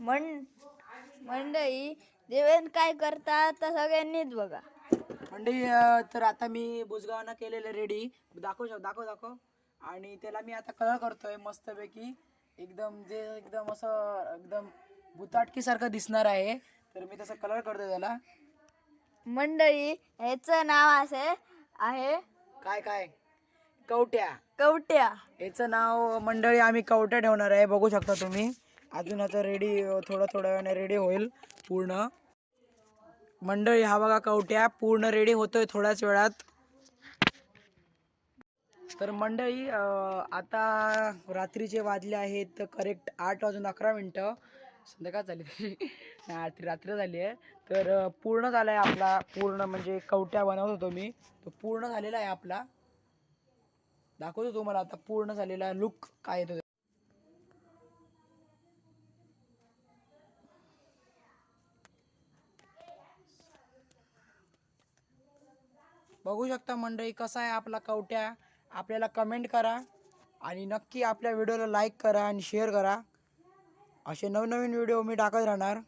मंड मंडळी देवेन काय करतात तर सगळ्यांनीच बघा. मंडळी अं, तर आता मी बुजगावना केलेलं रेडी. दाखव शक दाखव दाखव. आणि त्याला मी आता कलर करतोय मस्तपैकी. एकदम जे एकदम असं एकदम भुताटकी सारखं दिसणार आहे. तर मी तसं कलर करतोय त्याला. मंडळी ह्याचं नाव असे आहे काय काय? कवट्या. कवट्या. याचं नाव मंडळी आम्ही कवट्या ठेवणार आहे. बघू शकता तुम्ही. अजून आता रेडी थोडं थोड्या वेळाने रेडी होईल पूर्ण. मंडळी हा बघा कवट्या पूर्ण रेडी होतोय थोड्याच वेळात. तर मंडळी आता रात्रीचे वाजले आहेत करेक्ट आठ वाजून अकरा मिनटं. संध्याकाळ झाली. तशी नाही, आठ रात्र झाली आहे. तर पूर्ण झाला आहे आपला पूर्ण म्हणजे कवट्या बनवत होतो मी. तो पूर्ण झालेला आहे आपला. दाखवतो तुम्हाला आता पूर्ण झालेला लुक काय येतो ते. बघू शकता मंडळी कसा आहे आपला कवट्या. आपल्याला कमेंट करा आणि नक्की आपल्या व्हिडिओला लाईक करा आणि शेअर करा. असे नवनवीन व्हिडिओ मी टाकत राहणार.